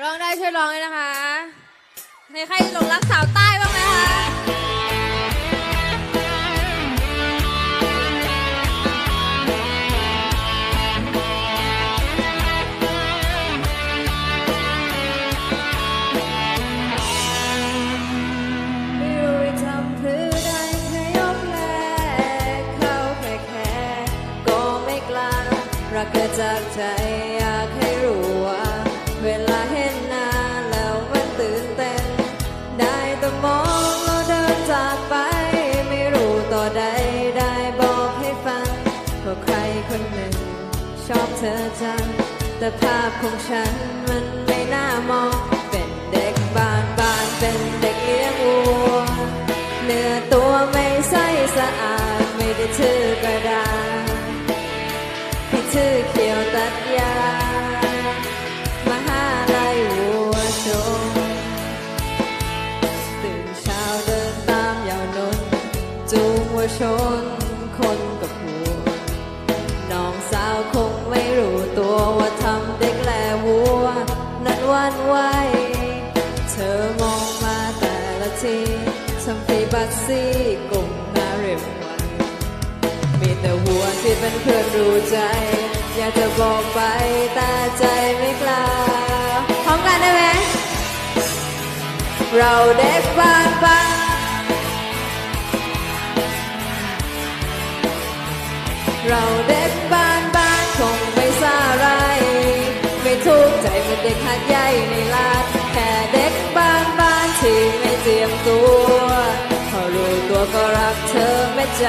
ร้องได้ช่วยร้องเลยนะคะมีใครหลงรักสาวใต้บ้างไหมคะไม่รู้ทำเพื่อใดแค่ยกแลเขาแค่แค่ก็ไม่กล้ารักเกิดจากใจ อบเธอจัง แต่ภาพของฉันมันไม่น่ามอง เป็นเด็กบ้านบ้านเป็นเด็กเลี้ยงวัว เนื้อตัวไม่ใสสะอาด ไม่ได้ถือกระดาษให้ถือเขียวตัดยามาหาลัยวัวชนตื่นเช้าเดินตามยาวนนจูงวัวชน นั้นหวันไหวเธอมองมาแต่ละทีทำปีบัตซี่กลมหน้าเร็วไวมีแต่หัวที่เป็นเพื่อนรู้ใจ อยากจะบอกไปแต่ใจไม่กล้าพร้อมกันได้ไหมเราเด็กบ้านบ้านเราเด็กบ้าน เด็กหัดใหญ่ในลาดแค่เด็กบ้านบ้านที่ไม่เจียมตัวพอรู้ตัวก็รักเธอไม่ใจ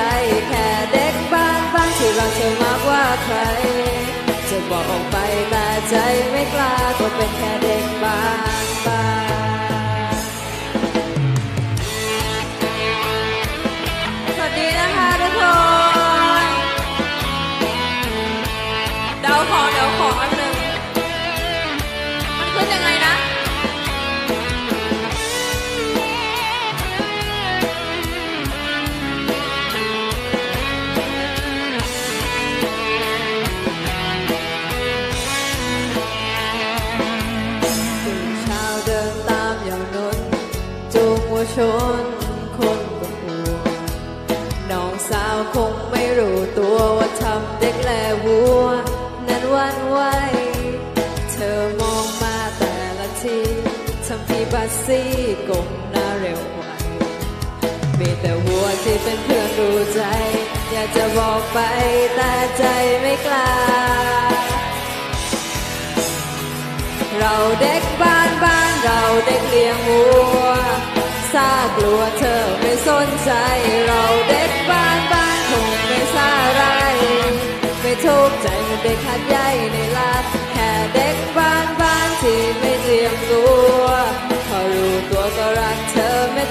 แค่เด็กบ้านบ้านที่รักเธอมากกว่าใคร จะบอกออกไปแต่ใจไม่กล้าก็เป็นแค่เด็กบ้านบ้านสวัสดีนะคะทุกคนเดาของเดาของอันหนึ่ง บัสซี่กลมหน้าเร็วไวมีแต่หัวที่เป็นเพื่อนรู้ใจ อยากจะบอกไปแต่ใจไม่กล้า เราเด็กบ้านบ้านเราเด็กเลี้ยงวัวซากลัวเธอไม่สนใจ เราเด็กบ้านบ้านคงไม่ซาไร ไม่ทุกข์ใจเหมือนเด็กหัดใหญ่ในลา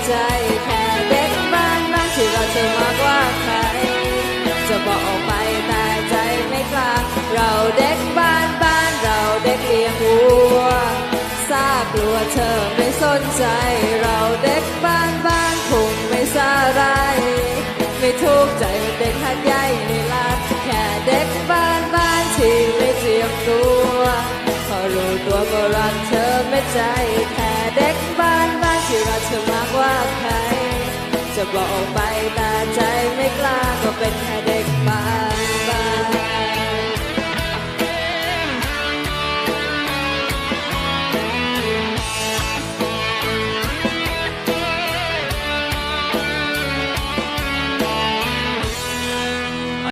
ใจแค่เด็กบ้านบ้านที่เรักเธอมากว่าใคร จะบอกออกไปแต่ใจไม่กล้าเราเด็กบ้านบ้านเราเด็กเลี้ยงวัวซากลัวเธอไม่สนใจ เราเด็กบ้านบ้านคงไม่ซาไร ไม่ทุกข์ใจเหมือนเด็กหัดใหญ่ในลาดแค่เด็กบ้านบ้านที่ไม่เจียมตัวพอรู้ตัวก็รักเธอไม่ใจแค่เด็ก จะบอกออกไปแต่ใจไม่กล้าก็เป็นแค่เด็ก